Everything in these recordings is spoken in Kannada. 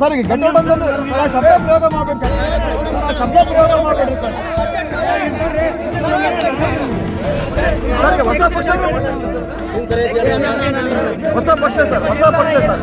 ಸರ್? ಈಗ ಗಂಟೆ ಶಬ್ದ ಪ್ರಯೋಗ ಮಾಡಬೇಡಿ ಸರ್. ಶಬ್ದ ಪ್ರಯೋಗ ಮಾಡಬೇಡಿ ಸರ್. ಸರ್ ಹೊಸ ಪಕ್ಷ ಹೊಸ ಪಕ್ಷ ಸರ್, ಹೊಸ ಪಕ್ಷ ಸರ್.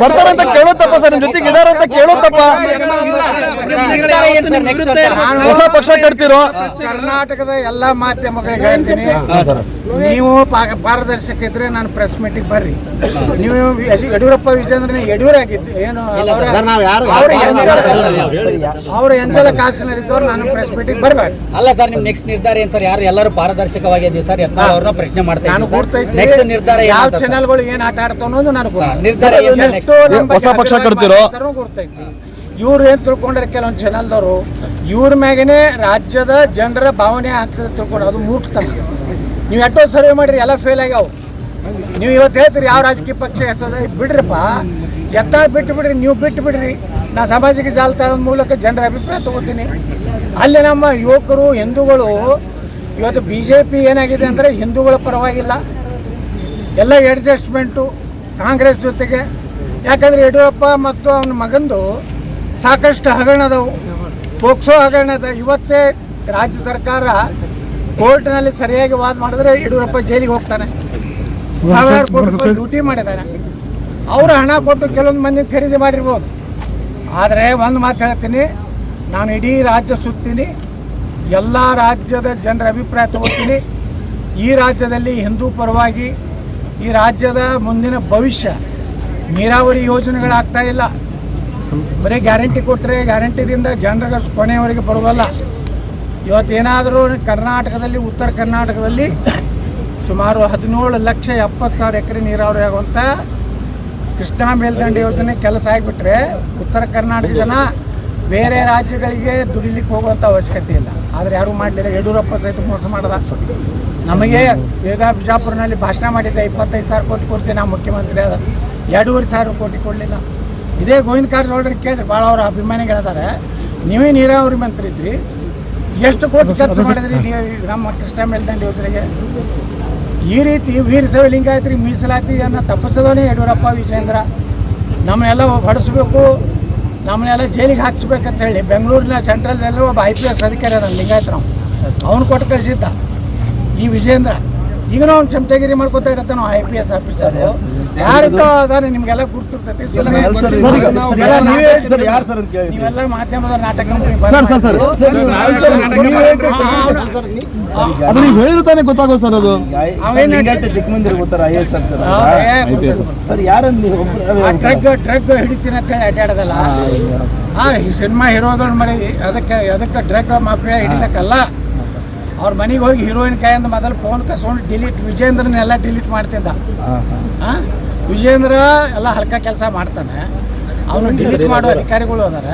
ಬರ್ತಾರಂತ ಕೇಳೋದಪ್ಪ ಸರ್ ನಿಮ್ ಜೊತೆಗೆ ಇದಾರಂತ ಕೇಳೋದಪ್ಪ ಹೊಸ ಪಕ್ಷ ಕಟ್ತಿರೋ? ಕರ್ನಾಟಕದ ಎಲ್ಲಾ ಮಾಧ್ಯಮಗಳಿಗೆ ಹೇಳ್ತೀನಿ. ನೀವು ಪಾ- ಪಾರದರ್ಶಕ ಇದ್ರೆ ನಾನು ಪ್ರೆಸ್ ಮೀಟಿಗೆ ಬರ್ರಿ. ನೀವು ಯಡಿಯೂರಪ್ಪ ವಿಜೇಂದ್ರನ ಯಡಿಯೂರ್ ಆಗಿದ್ದು. ಏನು ಅವ್ರ ಎಂಜಲ ಕಾಸಿನಲ್ಲಿದ್ದವ್ರು ನಾನು ಪ್ರೆಸ್ ಮೀಟಿಗೆ ಬರಬೇಡ ಅಲ್ಲ ಸರ್ ನಿಮ್ ನೆಕ್ಸ್ಟ್ ನಿರ್ಧಾರ ಏನ್ ಸರ್? ಯಾರು ಎಲ್ಲರೂ ಪಾರದರ್ಶಕವಾಗಿದ್ದೀವಿ ಸರ್? ಎಲ್ಲ ಅವ್ರನ್ನ ಪ್ರಶ್ನೆ ಮಾಡ್ತಾ ನಾನು ಇದ್ದೀವಿ ಗೊತ್ತೈತಿ ನೆಕ್ಸ್ಟ್ ನಿರ್ಧಾರ ಯಾವ? ಚಾನೆಲ್ಗಳು ಏನ್ ಆಟ ಆಡ್ತಾವ ಅನ್ನೋದು ನನಗೆ ನಿರ್ಧಾರ? ಹೊಸ ಪಕ್ಷ ಕಟ್ತಿರೋ? ಗೊತ್ತೈತಿ ಇವ್ರು ಏನು ತಿಳ್ಕೊಂಡ್ರೆ ಕೆಲವೊಂದು ಚಾನಲ್ದವರು ಇವ್ರ ಮ್ಯಾಗೇನೆ ರಾಜ್ಯದ ಜನರ ಭಾವನೆ ಆಗ್ತದೆ ತಿಳ್ಕೊಂಡು, ಅದು ಮೂರ್ಖತನ. ನೀವು ಎಷ್ಟೋ ಸರ್ವೆ ಮಾಡ್ರಿ, ಎಲ್ಲ ಫೇಲ್ ಆಗ್ಯಾವ. ನೀವು ಇವತ್ತು ಹೇಳ್ತೀರಿ, ಯಾವ ರಾಜಕೀಯ ಪಕ್ಷ ಹೆಸರು ಬಿಡ್ರಿಪ್ಪ. ಎತ್ತ ಬಿಟ್ಟು ಬಿಡ್ರಿ, ನೀವು ಬಿಟ್ಟು ಬಿಡ್ರಿ. ನಾ ಸಾಮಾಜಿಕ ಜಾಲತಾಣದ ಮೂಲಕ ಜನರ ಅಭಿಪ್ರಾಯ ತಗೋತೀನಿ. ಅಲ್ಲಿ ನಮ್ಮ ಯುವಕರು, ಹಿಂದೂಗಳು, ಇವತ್ತು ಬಿ ಜೆ ಪಿ ಏನಾಗಿದೆ ಅಂದರೆ ಹಿಂದೂಗಳ ಪರವಾಗಿಲ್ಲ. ಎಲ್ಲ ಅಡ್ಜಸ್ಟ್ಮೆಂಟು ಕಾಂಗ್ರೆಸ್ ಜೊತೆಗೆ. ಯಾಕಂದರೆ ಯಡಿಯೂರಪ್ಪ ಮತ್ತು ಅವನ ಮಗಂದು ಸಾಕಷ್ಟು ಹಗರಣದವು. ಪೋಕ್ಸೋ ಹಗರಣದ ಇವತ್ತೇ ರಾಜ್ಯ ಸರ್ಕಾರ ಕೋರ್ಟ್ನಲ್ಲಿ ಸರಿಯಾಗಿ ವಾದ ಮಾಡಿದ್ರೆ ಯಡಿಯೂರಪ್ಪ ಜೈಲಿಗೆ ಹೋಗ್ತಾನೆ. ಸಾವಿರಾರು ಕೋಟಿ ಡ್ಯೂಟಿ ಮಾಡಿದ್ದಾನೆ ಅವರು ಹಣ ಕೊಟ್ಟು ಕೆಲವೊಂದು ಮಂದಿ ಖರೀದಿ ಮಾಡಿರ್ಬೋದು. ಆದರೆ ಒಂದು ಮಾತು ಹೇಳ್ತೀನಿ, ನಾನು ಇಡೀ ರಾಜ್ಯ ಸುತ್ತೀನಿ, ಎಲ್ಲ ರಾಜ್ಯದ ಜನರ ಅಭಿಪ್ರಾಯ ತಗೋತೀನಿ. ಈ ರಾಜ್ಯದಲ್ಲಿ ಹಿಂದೂ ಪರವಾಗಿ ಈ ರಾಜ್ಯದ ಮುಂದಿನ ಭವಿಷ್ಯ ನೀರಾವರಿ ಯೋಜನೆಗಳಾಗ್ತಾ ಇಲ್ಲ. ಬರೀ ಗ್ಯಾರಂಟಿ ಕೊಟ್ಟರೆ ಗ್ಯಾರಂಟಿದಿಂದ ಜನರಿಗೆ ಕೊನೆಯವರೆಗೆ ಬರೋದಲ್ಲ ಇವತ್ತೇನಾದರೂ ಕರ್ನಾಟಕದಲ್ಲಿ, ಉತ್ತರ ಕರ್ನಾಟಕದಲ್ಲಿ ಸುಮಾರು ಹದಿನೇಳು ಲಕ್ಷ ಎಪ್ಪತ್ತು ಸಾವಿರ ಎಕರೆ ನೀರಾವರಿ ಆಗುವಂಥ ಕೃಷ್ಣಾ ಮೇಲ್ದಂಡೆ ಯೋಜನೆ ಕೆಲಸ ಆಗಿಬಿಟ್ರೆ ಉತ್ತರ ಕರ್ನಾಟಕ ಜನ ಬೇರೆ ರಾಜ್ಯಗಳಿಗೆ ದುಡಿಲಿಕ್ಕೆ ಹೋಗುವಂಥ ಅವಶ್ಯಕತೆ ಇಲ್ಲ. ಆದರೆ ಯಾರೂ ಮಾಡಲಿಲ್ಲ? ಯಡಿಯೂರಪ್ಪ ಸಹಿತ ಮೋಸ ಮಾಡದ. ನಮಗೆ ಈಗ ಬಿಜಾಪುರನಲ್ಲಿ ಭಾಷಣ ಮಾಡಿದ್ದೆ ಇಪ್ಪತ್ತೈದು ಸಾವಿರ ಕೋಟಿ ಕೊಡ್ತೀನಿ ನಾವು ಮುಖ್ಯಮಂತ್ರಿ ಆದ. ಎರಡೂವರೆ ಸಾವಿರ ಕೋಟಿ ಕೊಡಲಿಲ್ಲ. ಇದೇ ಗೋವಿಂದ ಕಾರಜೋಳರಿಗೆ ಕೇಳಿ ಭಾಳ ಅವ್ರ ಅಭಿಮಾನಿಗಳಿದ್ದಾರೆ ನೀವೇ ನೀರಾವರಿ ಮಂತ್ರಿ ಇದ್ರಿ ಎಷ್ಟು ಕೋಟಿ ಖರ್ಚು ಮಾಡಿದ್ರಿ ನಮ್ಮ ಕೃಷ್ಣ ಮೇಲ್ದಂಡೆ ಯೋಜನೆಗೆ ಈ ರೀತಿ ವೀರ ಸೇವೆ ಲಿಂಗಾಯತ್ರಿ ಮೀಸಲಾತಿ ಅನ್ನ ತಪ್ಪಿಸೋದೇ ಯಡಿಯೂರಪ್ಪ ವಿಜೇಂದ್ರ ನಮ್ಮನ್ನೆಲ್ಲ ಹೊಡಿಸ್ಬೇಕು ನಮ್ಮನ್ನೆಲ್ಲ ಜೈಲಿಗೆ ಹಾಕ್ಸ್ಬೇಕಂತ ಹೇಳಿ ಬೆಂಗಳೂರಿನ ಸೆಂಟ್ರಲ್ದಲ್ಲಿ ಒಬ್ಬ ಐ ಪಿ ಎಸ್ ಅಧಿಕಾರಿ ಅದ ಲಿಂಗಾಯತ್ರ ನಾವು ಅವನು ಕೊಟ್ಟು ಕಳಿಸಿದ್ದ. ಈ ವಿಜೇಂದ್ರ ಈಗ ಒಂದು ಚಮಚಗಿರಿ ಮಾಡ್ಕೊತಾ ಇರತ್ತೆ ನಾವು ಐ ಪಿ ಎಸ್ ಆಫೀಸರ್ ಯಾರಿದ್ದೋ ಅದಾನೆ ನಿಮ್ಗೆಲ್ಲ ಗುರ್ತಿರ್ತೈತಿ? ನೀವೆಲ್ಲ ಮಾಧ್ಯಮದ ನಾಟಕ. ಅದು ನೀವು ಹೇಳಿದ್ರೆ ತಾನೇ ಗೊತ್ತಾಗೋ ಸರ್ ಅದು. ಚಿಕ್ಕಮಂದಿರ ಗೊತ್ತಾರ ಐ ಎಸ್ ಸರ್ ಸರ್ ಯಾರಂದ್ ನೀವು ಡ್ರಗ್ ಡ್ರಗ್ ಹಿಡಿತೀನಿ ಅಂತ ಅಡ್ಡಾಡೋದಲ್ಲ? ಈ ಸಿನಿಮಾ ಹೀರೋಗಳು ಮನೆ ಅದಕ್ಕೆ ಅದಕ್ಕೆ ಡ್ರಗ್ ಮಾಫಿಯಾ ಹಿಡಿಲಕ್ಕಲ್ಲ. ಅವ್ರ ಮನೆಗೆ ಹೋಗಿ ಹೀರೋಯಿನ್ ಕೈಯಿಂದ ಮೊದಲು ಫೋನ್ ಕಸ್ಕೊಂಡು ಡಿಲೀಟ್ ವಿಜೇಂದ್ರನೆಲ್ಲ ಡಿಲೀಟ್ ಮಾಡ್ತಿದ್ದ. ವಿಜೇಂದ್ರ ಎಲ್ಲ ಹಲ್ಕ ಕೆಲಸ ಮಾಡ್ತಾನೆ. ಅವನು ಡಿಲೀಟ್ ಮಾಡೋ ಅಧಿಕಾರಿಗಳು ಅದಾರ.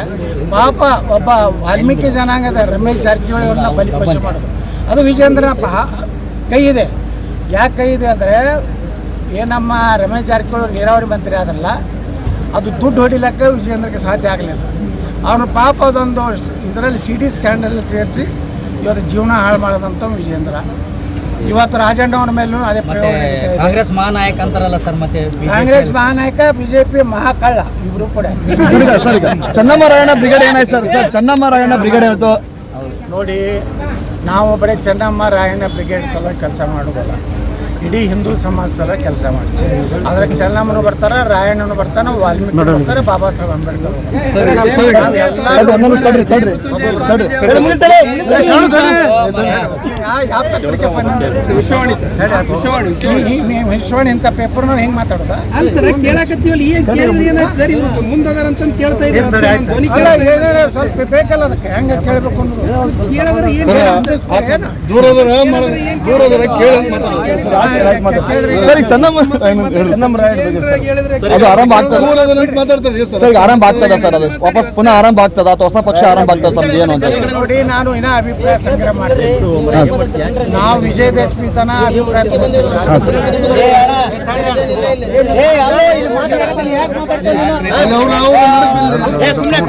ಪಾಪ ಒಬ್ಬ ವಾಲ್ಮೀಕಿ ಜನಾಂಗದ ರಮೇಶ್ ಜಾರಕಿಹೊಳಿ ಅವ್ರನ್ನ ಬಲಿಪಶು ಮಾಡೋದು. ಅದು ವಿಜೇಂದ್ರಪ್ಪ ಪಾ ಕೈ ಇದೆ. ಯಾಕೆ ಕೈ ಇದೆ ಅಂದರೆ ಏನಮ್ಮ ನಮ್ಮ ರಮೇಶ್ ಜಾರಕಿಹೊಳಿ ನೀರಾವರಿ ಮಂತ್ರಿ ಆದಲ್ಲ ಅದು ದುಡ್ಡು ಹೊಡಿಲಕ್ಕೆ ವಿಜೇಂದ್ರಕ್ಕೆ ಸಾಧ್ಯ ಆಗಲಿಲ್ಲ. ಅವನು ಪಾಪ ಅದೊಂದು ಇದರಲ್ಲಿ ಸಿ ಡಿ ಸ್ಕ್ಯಾಂಡಲ್ ಸೇರಿಸಿ ಇವತ್ತು ಜೀವನ ಹಾಳು ಮಾಡೋದಂತ ವಿಜೇಂದ್ರ ಇವತ್ತು ರಾಜಣ್ಣವ್ರ ಮೇಲೂ ಅದೇ ಪ್ರಯೋಗ ನಡೀತಾ ಇದೆ. ಕಾಂಗ್ರೆಸ್ ಮಹಾನಾಯಕ ಅಂತಾರಲ್ಲ ಸರ್ ಮತ್ತೆ BJP ಕಾಂಗ್ರೆಸ್ ಮಹಾನಾಯಕ ಬಿಜೆಪಿ ಮಹಾಕಳ್ಳ ಇಬ್ರು ಕೂಡ. ಸರ್ ಈಗ ಸರ್ ಈಗ ಚೆನ್ನಮ್ಮರಾಯಣ ಬ್ರಿಗೇಡ್ ಏನಾಯ್ತು ಸರ್? ಸರ್ ರಾಯಣ್ಣ ಬ್ರಿಗೇಡ್ ಏನಾಯ್ತು ನೋಡಿ ನಾವು ಬರೀ ಚೆನ್ನಮ್ಮ ರಾಯಣ್ಣ ಬ್ರಿಗೇಡ್ ಸಲ ಕೆಲಸ ಮಾಡೋದಲ್ಲ ಇಡೀ ಹಿಂದೂ ಸಮಾಜ ಸಲ ಕೆಲಸ ಮಾಡ್ತೀವಿ ಅದ್ರಾಗ ಚೆನ್ನಮ್ಮನು ಬರ್ತಾರೆ ರಾಯಣ್ಣನು ಬರ್ತಾನೆ ವಾಲ್ಮೀಕಿ ಬರ್ತಾರೆ ಬಾಬಾ ಸಾಹೇಬ್ ಅಂಬೇಡ್ಕರ್ ಬರ್ತಾರೆ. ನಾವ್ ಪೇಪರ್ ನಾವು ವಿಶ್ವಾಣಿ ಇಂಥ ಹೆಂಗ್ ಮಾತಾಡೋದ? ಸ್ವಲ್ಪ ಬೇಕಲ್ಲ ಅದಕ್ಕೆ? ಹೆಂಗ ಕೇಳಬೇಕು ಅನ್ನೋದು? ದೂರದರ ದೂರದರ ಕೇಳಿ ಮಾತಾಡೋದು. ಸರ್, ಚೆನ್ನಮ್ಮ. ಅದು ಆರಂಭ ಆಗ್ತದ. ಸರ್. ಆರಂಭ ಆಗ್ತದ ಸರ್ ಅದು? ವಾಪಸ್ ಪುನಃ ಆರಂಭ ಆಗ್ತದ? ಅಥವಾ ಹೊಸ ಪಕ್ಷ ಆರಂಭ ಆಗ್ತದ ಸರ್? ಏನು ಅಂತ ನೋಡಿ ನಾನು ಇನ್ನ ಅಭಿಪ್ರಾಯ ಸಂಗ್ರಹ ಮಾಡ್ತೀನಿ. ನಾವು ವಿಜಯದಶಮಿ ತನ ಅಭಿಪ್ರಾಯ ಸುಮ್ಮನೆ